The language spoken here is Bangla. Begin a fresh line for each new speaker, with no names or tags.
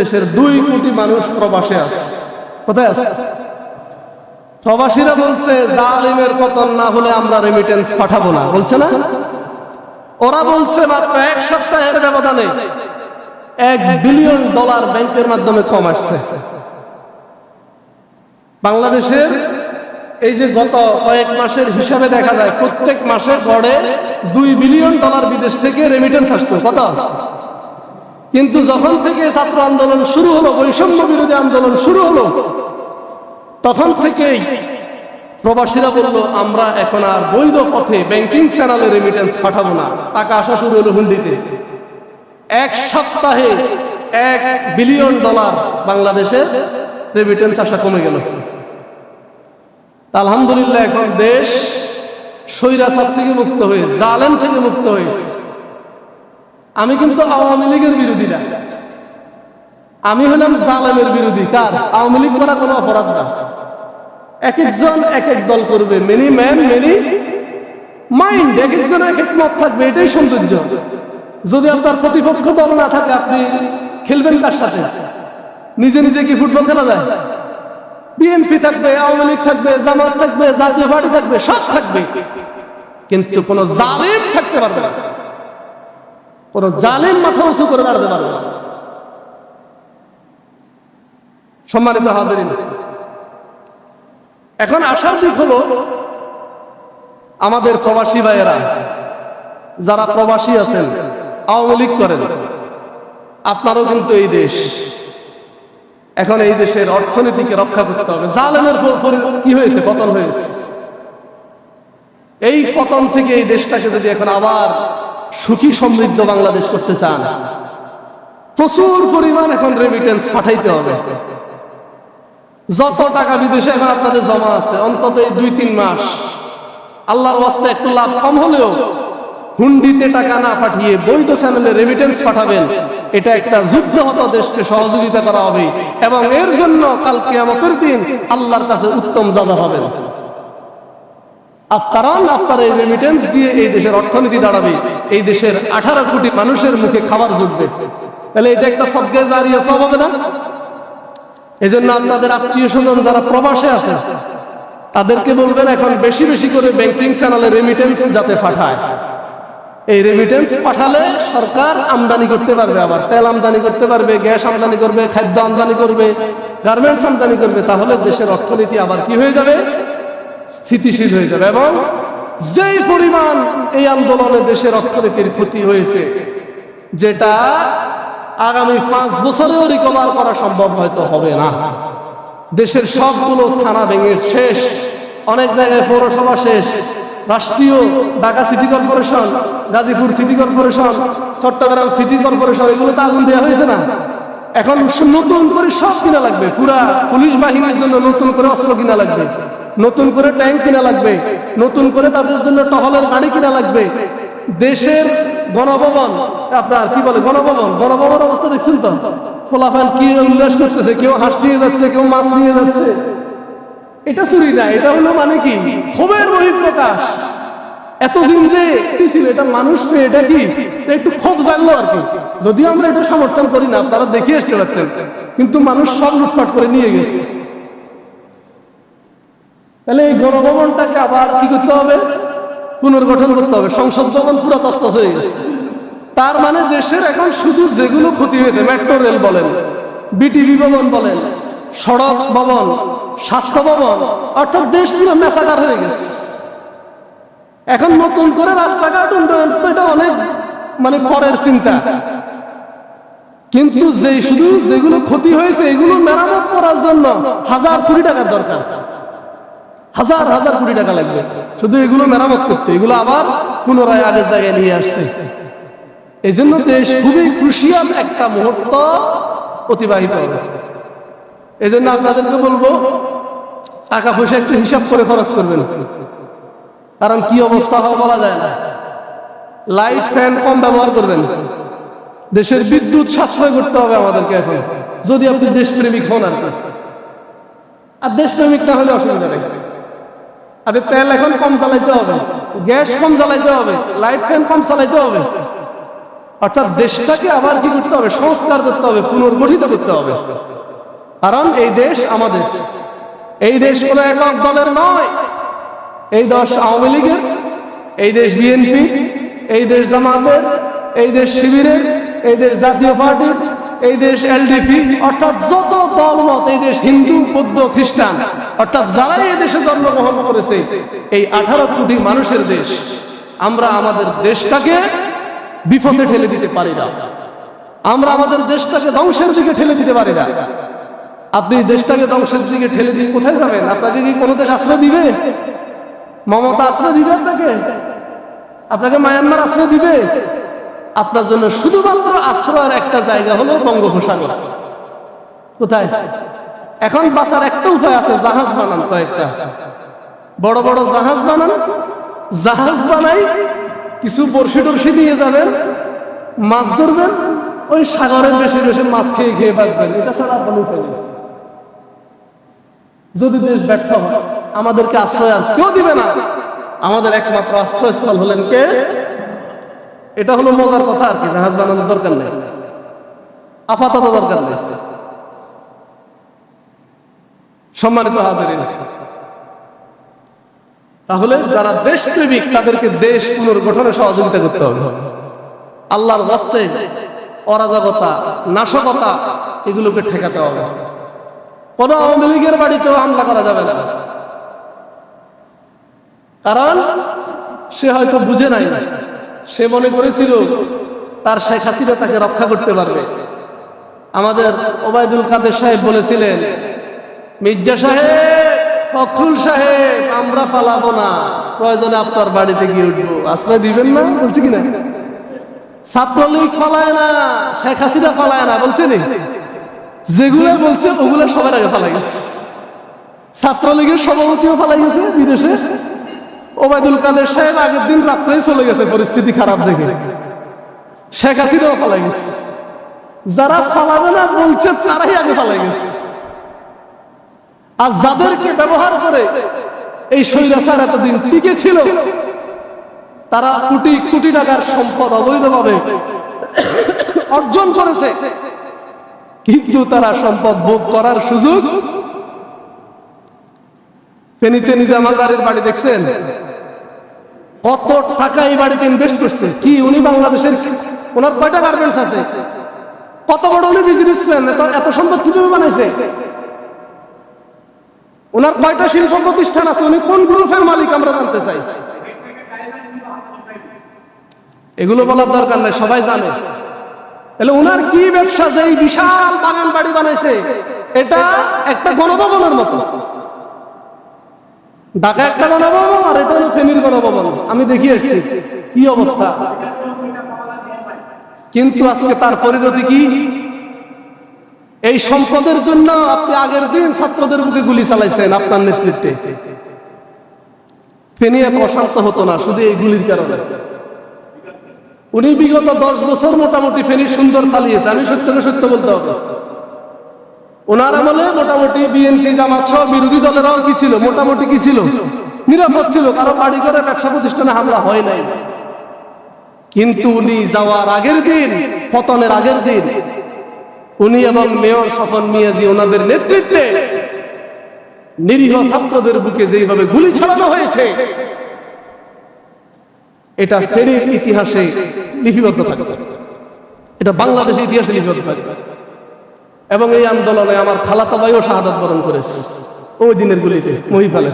দেশের দুই কোটি মানুষ প্রবাসে আছে। কোথায় আছে? প্রবাসীরা বলছে, জালিমের পতন না হলে আমরা রেমিটেন্স পাঠাবো না। বলছে না? ওরা বলছে, মাত্র এক সপ্তাহের ব্যবধানে এক বিলিয়ন ডলার ব্যাংকের মাধ্যমে কম আসছে। বাংলাদেশের এই যে গত কয়েক মাসের হিসাবে দেখা যায়, প্রত্যেক মাসে গড়ে দুই বিলিয়ন ডলার বিদেশ থেকে রেমিটেন্স আসতো। কত? কিন্তু যখন থেকে ছাত্র আন্দোলন শুরু হলো, বৈষম্য বিরোধী আন্দোলন শুরু হলো, তখন থেকেই প্রবাসীরা বলল, আমরা এখন আর বৈধ পথে ব্যাংকিং চ্যানেলে রেমিটেন্স পাঠাবো না। টাকা আসা শুরু হলো হুন্ডিতে। এক সপ্তাহে এক বিলিয়ন ডলার বাংলাদেশের রেমিটেন্স আসা কমে গেল। আলহামদুলিল্লাহ, এখন দেশ স্বৈরাচার থেকে মুক্ত হয়ে, জালেম থেকে মুক্ত হয়েছে। আমি কিন্তু আওয়ামী লীগের বিরোধী না। আমি হলাম জালেমের বিরোধী। কার? আওয়ামী লীগ করা কোনো অপরাধ না। এক একজন এক এক দল করবে। Many man, many mind. এক একজন এক এক মত থাকবে। এটাই সৌন্দর্য। যদি আপনার প্রতিপক্ষ দল না থাকে, আপনি খেলবেন কার সাথে? নিজে নিজে কি ফুটবল খেলা যায়? বিএনপি থাকবে, আওয়ামী লীগ থাকবে, জামাত থাকবে, জাতীয় পার্টি থাকবে, সব থাকবে। কিন্তু কোন জালিম থাকতে পারবে না। কোন জালিম মাথা উঁচু করে দাঁড়াতে পারবে না। সম্মানিত হাজারিন, এখন আসার দিক হলো আমাদের প্রবাসী ভাইয়েরা, যারা প্রবাসী আছেন, আওয়ামী লীগ করেন, আপনারও কিন্তু এই দেশ। এখন এই দেশের অর্থনীতিকে রক্ষা করতে হবে। জালেমের কি হয়েছে? পতন হয়েছে। এই পতন থেকে এই দেশটাকে যদি এখন আবার সুখী সমৃদ্ধ বাংলাদেশ করতে চান। প্রচুর পরিমাণ এখন রেমিটেন্স পাঠাইতে হবে। যত টাকা বিদেশে এখন আপনাদের জমা আছে, অন্তত দুই তিন মাস আল্লাহর ওয়াস্তে একটু লাভ কম হলেও হুন্ডিতে টাকা না পাঠিয়ে বৈধ চ্যানেলে রেমিটেন্স পাঠাবেন, এটা একটা যুদ্ধহত দেশকে সহযোগিতা করা হবে এবং এর জন্য কালকে আমাদের দিন আল্লাহর কাছে উত্তম যাজা হবেন। কারণ আপনার এই রেমিটেন্স দিয়ে এই দেশের অর্থনীতি দাঁড়াবে? এই দেশের আঠারো কোটি মানুষের মুখে খাবার জুটবে। তাহলে এটা একটা সবচেয়ে জারিয়া সব হবে না? এই জন্য আপনাদের আত্মীয় স্বজন যারা প্রবাসে আছে, তাদেরকে বলবেন এখন বেশি বেশি করে ব্যাংকিং চ্যানেলে রেমিটেন্স যাতে পাঠায়। এই রেমিটেন্স পাঠালে সরকার আমদানি করতে পারবে আবার। তেল আমদানি করতে পারবে, গ্যাস আমদানি করবে, খাদ্য আমদানি করবে গার্মেন্টস আমদানি করবে, তাহলে দেশের অর্থনীতি আবার কি হয়ে যাবে? স্থিতিশীল হয়ে যাবে এবং যেই পরিমাণ এই আন্দোলনে দেশের অর্থনীতির ক্ষতি হয়েছে, যেটা আগামী পাঁচ বছরেও রিকভার করা সম্ভব হয়তো হবে না। দেশের সবগুলো থানা ভেঙে শেষ, অনেক জায়গায় পৌরসভা শেষ, রাষ্ট্রীয় Dhaka city corporation, Gazipur city corporation, Chattogram city corporation এগুলো তো আগুন দেওয়া হয়েছে না? এখন নতুন করে সব কিনা লাগবে, পুরা পুলিশ বাহিনীর জন্য নতুন করে অস্ত্র কিনা লাগবে। নতুন করে ট্যাঙ্ক কিনা লাগবে, নতুন করে তাদের জন্য টহলের গাড়ি কিনা লাগবে। দেশের গণভবন, আপনার কি বলে, গণভবন গণভবন অবস্থা দেখছেন তো? ফলাফল কি উল্লাস করতেছে, কেউ হাঁস নিয়ে যাচ্ছে, কেউ মাছ নিয়ে যাচ্ছে। এটা চুরি না, এটা হলো মানে কি? ক্ষোভের বহিঃপ্রকাশ। এতদিন যে ছিল, এটা মানুষ এটা কি? একটু ক্ষোভ জানলো আর কি। যদিও আমরা এটা সমর্থন করি না, আপনারা দেখিয়ে আসতে পারতেন। কিন্তু মানুষ সব লুটপাট করে নিয়ে গেছে। তাহলে এই গণভবনটাকে আবার কি করতে হবে? পুনর্গঠন করতে হবে। সংসদ ভবন পুরো তস্তস হয়ে গেছে। তার মানে দেশের এখন শুধু যেগুলো ক্ষতি হয়েছে, মেট্রো রেল বলেন, বিটিভি ভবন বলেন, সড়ক ভবন, স্বাস্থ্য ভবন, অর্থাৎ দেশ পুরো মেসাকার হয়ে গেছে। এখন নতুন করে রাস্তাঘাট উন্নয়ন তো এটা অনেক মানে পরের চিন্তা। কিন্তু যে শুধু যেগুলো ক্ষতি হয়েছে, এগুলো মেরামত করার জন্য হাজার কোটি টাকার দরকার। হাজার হাজার কোটি টাকা লাগবে। শুধু এগুলো মেরামত করতে, এগুলো আবার পুনরায় আগের জায়গায় নিয়ে আসতে। এই জন্য দেশ খুবই ক্রুশিয়াল একটা মুহূর্ত অতিবাহিত হবে। এই জন্য আপনাদেরকে বলব, টাকা পয়সা একটু হিসাব করে খরচ করবেন। কারণ কি অবস্থা হবে বলা যায় না। লাইট, ফ্যান কম ব্যবহার করবেন। দেশের বিদ্যুৎ সাশ্রয় করতে হবে আমাদেরকে এখন, যদি আপনি দেশপ্রেমিক হন আর আর দেশপ্রেমিক না হলে অসুবিধা নেই। আপনি তেল এখন কম চালাইতে হবে। গ্যাস কম চালাইতে হবে। লাইট ফ্যান কম চালাইতে হবে। অর্থাৎ দেশটাকে আবার কি করতে হবে? সংস্কার করতে হবে, পুনর্গঠিত করতে হবে। কারণ এই দেশ আমাদের। এই দেশ কোন একক দলের নয়। এই দেশ আওয়ামী লীগের, এই দেশ বিএনপি, এই দেশ জামাতের, এই দেশ শিবিরের, এই দেশ জাতীয় পার্টির, এই দেশ এলডিপি, অর্থাৎ যত দল মত এই দেশ হিন্দু, বৌদ্ধ, খ্রিস্টান অর্থাৎ যারাই এই দেশে জন্মগ্রহণ করেছে, এই আঠারো কোটি মানুষের দেশ, আমরা আমাদের দেশটাকে বিপথে ঠেলে দিতে পারি না। আমরা আমাদের দেশটাকে ধ্বংসের দিকে ঠেলে দিতে পারি না। আপনি দেশটাকে ধ্বংসের দিকে ঠেলে দিয়ে কোথায় যাবেন? আপনাকে কি কোনো দেশ আশ্রয় দিবে? মমতা আশ্রয় দিবে আপনাকে? আপনাকে মায়ানমার আশ্রয় দিবে? আপনার জন্য শুধুমাত্র আশ্রয়ের একটা জায়গা হলো বঙ্গোপসাগর। কোথায়? এখন বাঁচার একটা উপায় আছে, জাহাজ বানান কয়েকটা। বড় বড় জাহাজ বানান, জাহাজ বানাই কিছু বর্ষি টর্ষি নিয়ে যাবেন, মাছ ধরবেন, ওই সাগরের বেশি বেশি মাছ খেয়ে খেয়ে বাঁচবেন। এটা ছাড়া কোনো উপায় নেই। যদি দেশ ব্যর্থ হয়, আমাদেরকে আশ্রয় আর কেউ দিবে না। আমাদের একমাত্র আশ্রয়স্থল হলেন কে? এটা হলো মজার কথা আর কি, জাহাজ বানানোর দরকার নেই। আপাতত দরকার নেই। সম্মানিত হাজারিন। তাহলে যারা দেশপ্রেমিক, তাদেরকে দেশ পুনর্গঠনে সহযোগিতা করতে হবে। আল্লাহর বাস্তে অরাজকতা, নাশকতা এগুলোকে ঠেকাতে হবে। কোন আওয়ামী লীগের বাড়িতেও হামলা করা যাবে না। কারণ সে হয়তো বুঝে নাই। সে মনে করেছিল তার শেখ হাসিনা তাকে রক্ষা করতে পারবে। আমাদের ওবায়দুল কাদের সাহেব বলেছিলেন মির্জা সাহেব ফখরুল সাহেব আমরা পালাবো না। প্রয়োজনে আপনার বাড়িতে গিয়ে উঠবো। আশ্রয় দিবেন না? বলছি কিনা? ছাত্রলীগ পালায় না শেখ হাসিনা পালায় না বলছে নি? যেগুলো বলছে ওগুলো সবার আগে পালাই গেছে। ছাত্রলীগের সভাপতিও পালাই গেছে বিদেশে। ওবায়দুল কাদের সাহেব আগের দিন রাত্রেই চলে গেছে পরিস্থিতি খারাপ দেখে। শেখ হাসিনাও পালাই গেছে। যারা ফালাবে না বলছে তারাই আগে পালাই গেছে। আর যাদেরকে ব্যবহার করে এই স্বৈরাচার এতদিন টিকে ছিল তারা কোটি কোটি টাকার সম্পদ অবৈধভাবে অর্জন করেছে। কিন্তু তারা সম্পদ ভোগ করার সুযোগ ফেনীতে নিজামাজারের বাড়ি দেখছেন? কত টাকা এই বাড়িতে ইনভেস্ট করছে? কি উনি বাংলাদেশের ওনার কয়টা গার্মেন্টস আছে? কত বড় উনি বিজনেসম্যান এত সম্পদ কীভাবে বানাইছে? ওনার কয়টা শিল্প প্রতিষ্ঠান আছে? উনি কোন গ্রুপের মালিক আমরা জানতে চাই? এগুলো বলার দরকার নাই, সবাই জানে। তাহলে ওনার কি ব্যবসা? যে এই বিশাল বাগান বাড়ি বানাইছে, এটা একটা গণভবনের মতো। ঢাকা একটা গণভবন আর এটা হলো ফেনীর গণভবন। আমি দেখি এসেছি কি অবস্থা। কিন্তু আজকে তার পরিণতি কি? এই সম্পদের জন্য আপনি আগের দিন ছাত্রদের বুকে গুলি চালাইছেন আপনার নেতৃত্বে। ফেনী এত অশান্ত হতো না, শুধু এই গুলির কারণে। উনি বিগত দশ বছর মোটামুটি ফেনী সুন্দর চালিয়েছে, আমি সত্যকে সত্য বলতে হবে? ওনার আমলে মোটামুটি বিএনপি, জামাত সহ বিরোধী দলেরাও কি ছিল? মোটামুটি কি ছিল? নিরাপদ ছিল, কারণ বাড়ি করে ব্যবসা প্রতিষ্ঠানে হামলা হয় নাই। কিন্তু উনি যাওয়ার আগের দিন, পতনের আগের দিন উনি এবং মেয়র স্বপন মিয়াজি ওনাদের নেতৃত্বে নিরীহ ছাত্রদের বুকে যেইভাবে গুলি চালানো হয়েছে, এটা ফেরির ইতিহাসে লিপিবদ্ধ থাকবে। এটা বাংলাদেশের ইতিহাসে লিপিবদ্ধ থাকবে। এবং এই আন্দোলনে আমার খালাতো ভাইও শাহাদাত বরণ করেছে। ওই দিনের গুলিতে মহিফালে